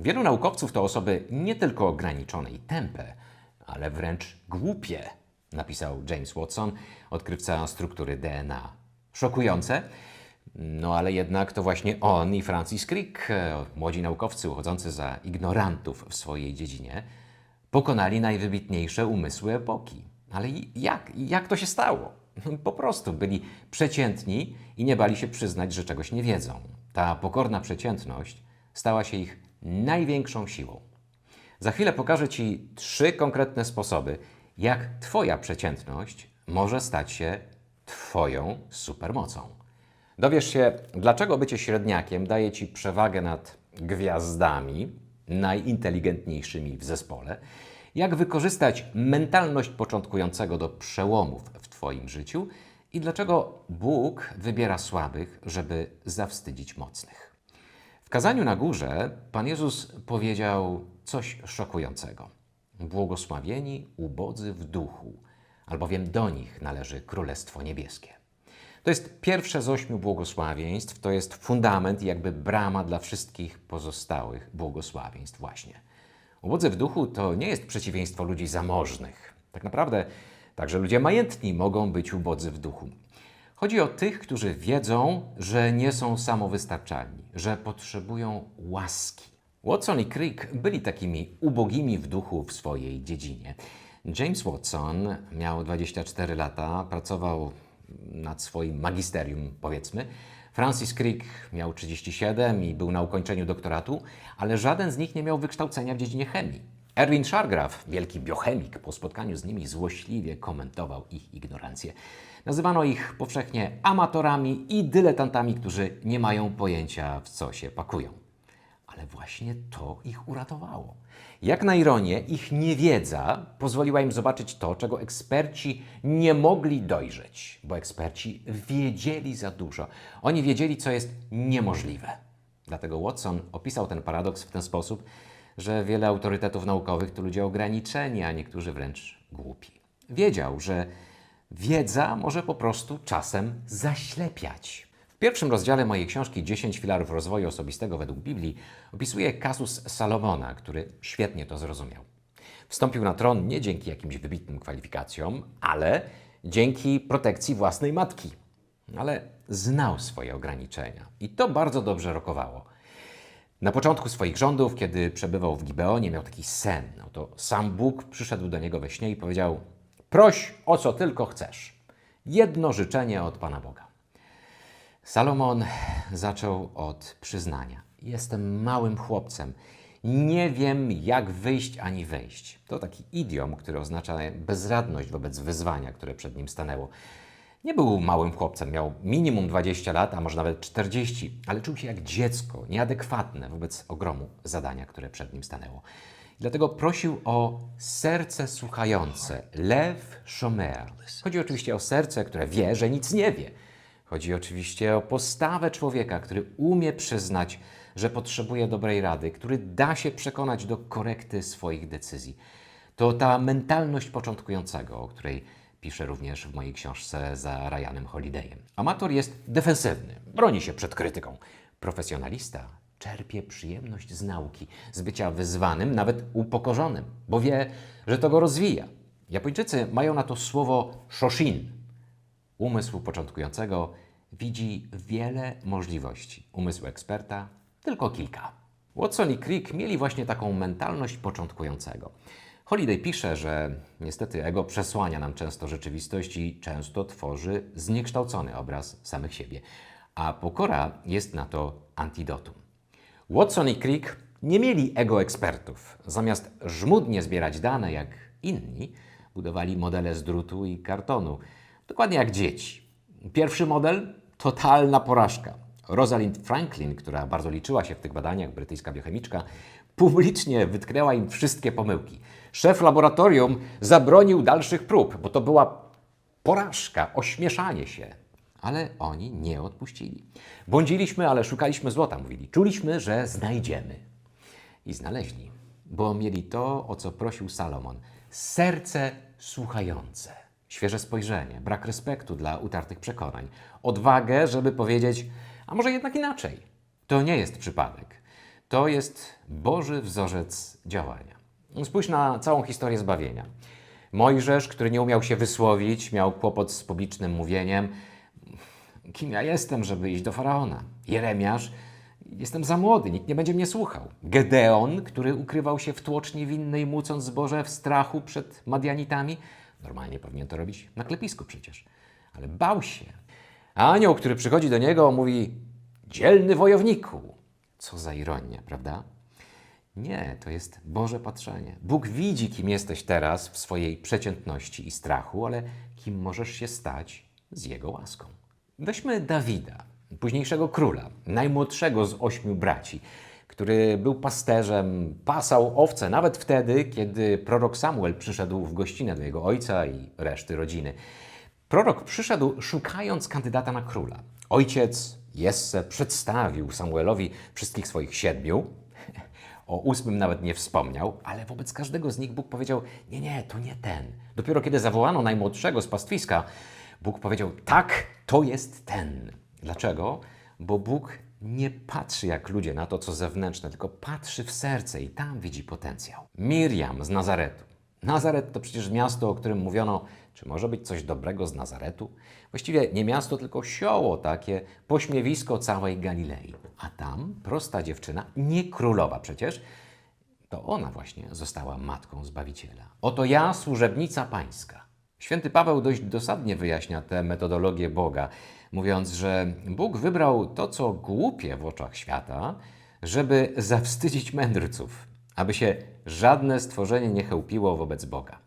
Wielu naukowców to osoby nie tylko ograniczone i tępe, ale wręcz głupie, napisał James Watson, odkrywca struktury DNA. Szokujące? No ale jednak to właśnie on i Francis Crick, e, młodzi naukowcy uchodzący za ignorantów w swojej dziedzinie, pokonali najwybitniejsze umysły epoki. Ale jak? Jak to się stało? Po prostu byli przeciętni i nie bali się przyznać, że czegoś nie wiedzą. Ta pokorna przeciętność stała się ich największą siłą. Za chwilę pokażę Ci trzy konkretne sposoby, jak Twoja przeciętność może stać się Twoją supermocą. Dowiesz się, dlaczego bycie średniakiem daje Ci przewagę nad gwiazdami, najinteligentniejszymi w zespole, jak wykorzystać mentalność początkującego do przełomów w Twoim życiu i dlaczego Bóg wybiera słabych, żeby zawstydzić mocnych. W kazaniu na górze Pan Jezus powiedział coś szokującego. Błogosławieni ubodzy w duchu, albowiem do nich należy Królestwo Niebieskie. To jest pierwsze z ośmiu błogosławieństw, to jest fundament jakby brama dla wszystkich pozostałych błogosławieństw właśnie. Ubodzy w duchu to nie jest przeciwieństwo ludzi zamożnych. Tak naprawdę także ludzie majętni mogą być ubodzy w duchu. Chodzi o tych, którzy wiedzą, że nie są samowystarczalni, że potrzebują łaski. Watson i Crick byli takimi ubogimi w duchu w swojej dziedzinie. James Watson miał 24 lata, pracował nad swoim magisterium, powiedzmy. Francis Crick miał 37 i był na ukończeniu doktoratu, ale żaden z nich nie miał wykształcenia w dziedzinie chemii. Erwin Schargraf, wielki biochemik, po spotkaniu z nimi złośliwie komentował ich ignorancję. Nazywano ich powszechnie amatorami i dyletantami, którzy nie mają pojęcia, w co się pakują. Ale właśnie to ich uratowało. Jak na ironię, ich niewiedza pozwoliła im zobaczyć to, czego eksperci nie mogli dojrzeć, bo eksperci wiedzieli za dużo. Oni wiedzieli, co jest niemożliwe. Dlatego Watson opisał ten paradoks w ten sposób, że wiele autorytetów naukowych to ludzie ograniczeni, a niektórzy wręcz głupi. Wiedział, że wiedza może po prostu czasem zaślepiać. W pierwszym rozdziale mojej książki 10 filarów rozwoju osobistego według Biblii opisuję kasus Salomona, który świetnie to zrozumiał. Wstąpił na tron nie dzięki jakimś wybitnym kwalifikacjom, ale dzięki protekcji własnej matki. Ale znał swoje ograniczenia i to bardzo dobrze rokowało. Na początku swoich rządów, kiedy przebywał w Gibeonie, miał taki sen. No to sam Bóg przyszedł do niego we śnie i powiedział: Proś o co tylko chcesz. Jedno życzenie od Pana Boga. Salomon zaczął od przyznania: Jestem małym chłopcem. Nie wiem, jak wyjść ani wejść. To taki idiom, który oznacza bezradność wobec wyzwania, które przed nim stanęło. Nie był małym chłopcem, miał minimum 20 lat, a może nawet 40, ale czuł się jak dziecko, nieadekwatne wobec ogromu zadania, które przed nim stanęło. Dlatego prosił o serce słuchające, lew shomer. Chodzi oczywiście o serce, które wie, że nic nie wie. Chodzi oczywiście o postawę człowieka, który umie przyznać, że potrzebuje dobrej rady, który da się przekonać do korekty swoich decyzji. To ta mentalność początkującego, o której piszę również w mojej książce za Ryanem Holidayem. Amator jest defensywny, broni się przed krytyką. Profesjonalista czerpie przyjemność z nauki, z bycia wyzwanym, nawet upokorzonym, bo wie, że to go rozwija. Japończycy mają na to słowo shoshin, Umysł początkującego widzi wiele możliwości, umysł eksperta tylko kilka. Watson i Crick mieli właśnie taką mentalność początkującego. Holiday pisze, że niestety ego przesłania nam często rzeczywistość i często tworzy zniekształcony obraz samych siebie, a pokora jest na to antidotum. Watson i Crick nie mieli ego ekspertów. Zamiast żmudnie zbierać dane jak inni, budowali modele z drutu i kartonu. Dokładnie jak dzieci. Pierwszy model totalna porażka. Rosalind Franklin, która bardzo liczyła się w tych badaniach, brytyjska biochemiczka, publicznie wytknęła im wszystkie pomyłki. Szef laboratorium zabronił dalszych prób, bo to była porażka, ośmieszanie się. Ale oni nie odpuścili. Błądziliśmy, ale szukaliśmy złota, mówili. Czuliśmy, że znajdziemy. I znaleźli, bo mieli to, o co prosił Salomon. Serce słuchające, świeże spojrzenie, brak respektu dla utartych przekonań, odwagę, żeby powiedzieć, a może jednak inaczej. To nie jest przypadek. To jest Boży wzorzec działania. Spójrz na całą historię zbawienia. Mojżesz, który nie umiał się wysłowić, miał kłopot z publicznym mówieniem. Kim ja jestem, żeby iść do faraona? Jeremiasz, jestem za młody, nikt nie będzie mnie słuchał. Gedeon, który ukrywał się w tłoczni winnej, mucąc zboże w strachu przed Madianitami. Normalnie powinien to robić na klepisku przecież, ale bał się. A anioł, który przychodzi do niego, mówi: Dzielny wojowniku. Co za ironia, prawda? Nie, to jest Boże patrzenie. Bóg widzi, kim jesteś teraz w swojej przeciętności i strachu, ale kim możesz się stać z Jego łaską. Weźmy Dawida, późniejszego króla, najmłodszego z ośmiu braci, który był pasterzem, pasał owce nawet wtedy, kiedy prorok Samuel przyszedł w gościnę do jego ojca i reszty rodziny. Prorok przyszedł szukając kandydata na króla. Ojciec Jesse przedstawił Samuelowi wszystkich swoich siedmiu. O ósmym nawet nie wspomniał, ale wobec każdego z nich Bóg powiedział: Nie, nie, to nie ten. Dopiero kiedy zawołano najmłodszego z pastwiska, Bóg powiedział: Tak, to jest ten. Dlaczego? Bo Bóg nie patrzy jak ludzie na to, co zewnętrzne, tylko patrzy w serce i tam widzi potencjał. Miriam z Nazaretu. Nazaret to przecież miasto, o którym mówiono, czy może być coś dobrego z Nazaretu? Właściwie nie miasto, tylko sioło takie, pośmiewisko całej Galilei. A tam prosta dziewczyna, nie królowa przecież, to ona właśnie została matką Zbawiciela. Oto ja, służebnica pańska. Święty Paweł dość dosadnie wyjaśnia tę metodologię Boga, mówiąc, że Bóg wybrał to, co głupie w oczach świata, żeby zawstydzić mędrców, aby się żadne stworzenie nie chełpiło wobec Boga.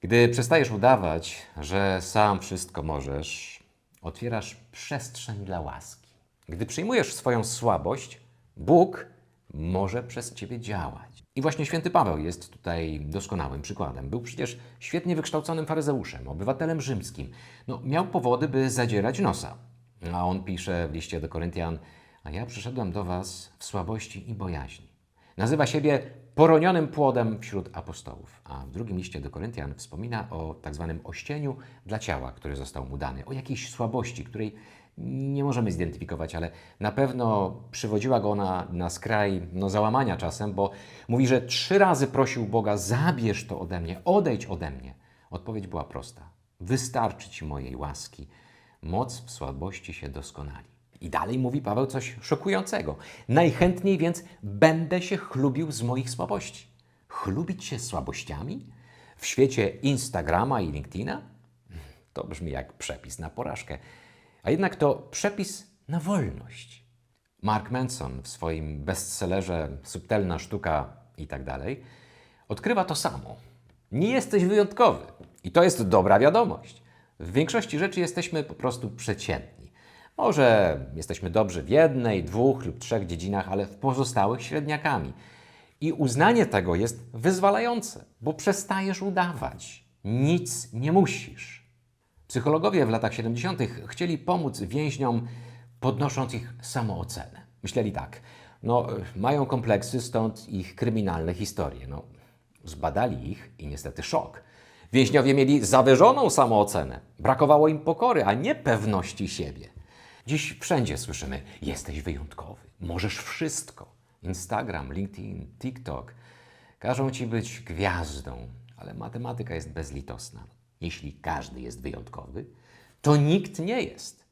Gdy przestajesz udawać, że sam wszystko możesz, otwierasz przestrzeń dla łaski. Gdy przyjmujesz swoją słabość, Bóg może przez ciebie działać. I właśnie święty Paweł jest tutaj doskonałym przykładem. Był przecież świetnie wykształconym faryzeuszem, obywatelem rzymskim. No, miał powody, by zadzierać nosa. A on pisze w liście do Koryntian: A ja przyszedłem do was w słabości i bojaźni. Nazywa siebie poronionym płodem wśród apostołów. A w drugim liście do Koryntian wspomina o tak zwanym ościeniu dla ciała, który został mu dany, o jakiejś słabości, której nie możemy zidentyfikować, ale na pewno przywodziła go ona na skraj no, załamania czasem, bo mówi, że trzy razy prosił Boga: zabierz to ode mnie, odejdź ode mnie. Odpowiedź była prosta: wystarczy ci mojej łaski, moc w słabości się doskonali. I dalej mówi Paweł coś szokującego. Najchętniej więc będę się chlubił z moich słabości. Chlubić się słabościami? W świecie Instagrama i LinkedIna? To brzmi jak przepis na porażkę. A jednak to przepis na wolność. Mark Manson w swoim bestsellerze Subtelna sztuka i tak dalej odkrywa to samo. Nie jesteś wyjątkowy. I to jest dobra wiadomość. W większości rzeczy jesteśmy po prostu przeciętni. Może jesteśmy dobrzy w jednej, dwóch lub trzech dziedzinach, ale w pozostałych średniakami. I uznanie tego jest wyzwalające, bo przestajesz udawać. Nic nie musisz. Psychologowie w latach 70. chcieli pomóc więźniom, podnosząc ich samoocenę. Myśleli tak, no mają kompleksy, stąd ich kryminalne historie. No, zbadali ich i niestety szok. Więźniowie mieli zawyżoną samoocenę. Brakowało im pokory, a nie pewności siebie. Dziś wszędzie słyszymy: jesteś wyjątkowy, możesz wszystko. Instagram, LinkedIn, TikTok każą ci być gwiazdą, ale matematyka jest bezlitosna. Jeśli każdy jest wyjątkowy, to nikt nie jest.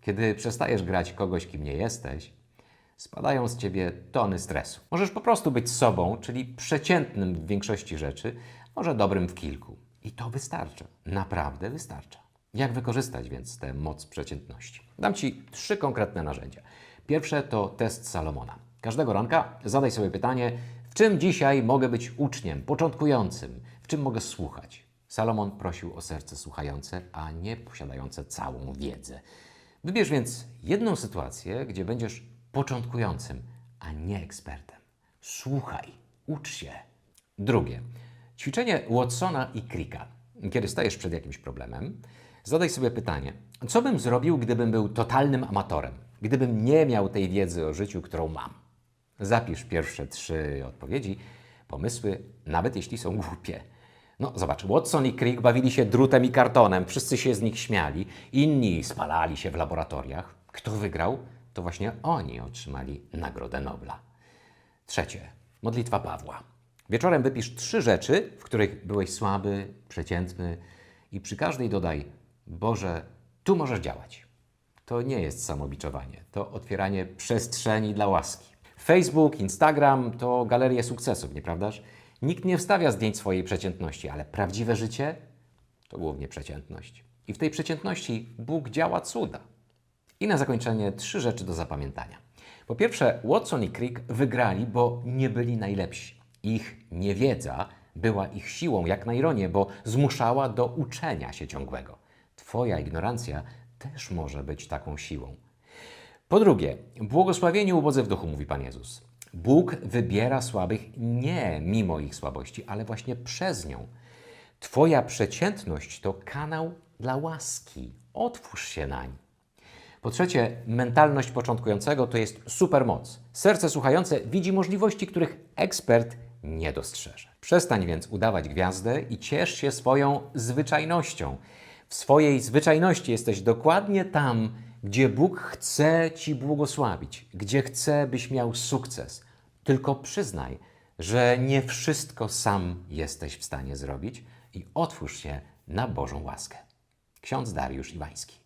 Kiedy przestajesz grać kogoś, kim nie jesteś, spadają z ciebie tony stresu. Możesz po prostu być sobą, czyli przeciętnym w większości rzeczy, może dobrym w kilku. I to wystarcza. Naprawdę wystarcza. Jak wykorzystać więc tę moc przeciętności? Dam Ci trzy konkretne narzędzia. Pierwsze to test Salomona. Każdego ranka zadaj sobie pytanie, w czym dzisiaj mogę być uczniem, początkującym, w czym mogę słuchać. Salomon prosił o serce słuchające, a nie posiadające całą wiedzę. Wybierz więc jedną sytuację, gdzie będziesz początkującym, a nie ekspertem. Słuchaj, ucz się. Drugie. Ćwiczenie Watsona i Cricka. Kiedy stajesz przed jakimś problemem, zadaj sobie pytanie, co bym zrobił, gdybym był totalnym amatorem, gdybym nie miał tej wiedzy o życiu, którą mam. Zapisz pierwsze trzy odpowiedzi, pomysły, nawet jeśli są głupie. No zobacz, Watson i Crick bawili się drutem i kartonem, wszyscy się z nich śmiali, inni spalali się w laboratoriach. Kto wygrał? To właśnie oni otrzymali Nagrodę Nobla. Trzecie. Modlitwa Pawła. Wieczorem wypisz trzy rzeczy, w których byłeś słaby, przeciętny i przy każdej dodaj: Boże, tu możesz działać. To nie jest samobiczowanie, to otwieranie przestrzeni dla łaski. Facebook, Instagram to galerie sukcesów, nieprawdaż? Nikt nie wstawia zdjęć swojej przeciętności, ale prawdziwe życie to głównie przeciętność. I w tej przeciętności Bóg działa cuda. I na zakończenie trzy rzeczy do zapamiętania. Po pierwsze, Watson i Crick wygrali, bo nie byli najlepsi. Ich niewiedza była ich siłą, jak na ironię, bo zmuszała do uczenia się ciągłego. Twoja ignorancja też może być taką siłą. Po drugie, błogosławieni ubodzy w duchu, mówi Pan Jezus. Bóg wybiera słabych nie mimo ich słabości, ale właśnie przez nią. Twoja przeciętność to kanał dla łaski. Otwórz się nań. Po trzecie, mentalność początkującego to jest supermoc. Serce słuchające widzi możliwości, których ekspert nie dostrzeże. Przestań więc udawać gwiazdę i ciesz się swoją zwyczajnością. W swojej zwyczajności jesteś dokładnie tam, gdzie Bóg chce Ci błogosławić, gdzie chce, byś miał sukces. Tylko przyznaj, że nie wszystko sam jesteś w stanie zrobić i otwórz się na Bożą łaskę. Ksiądz Dariusz Iwański.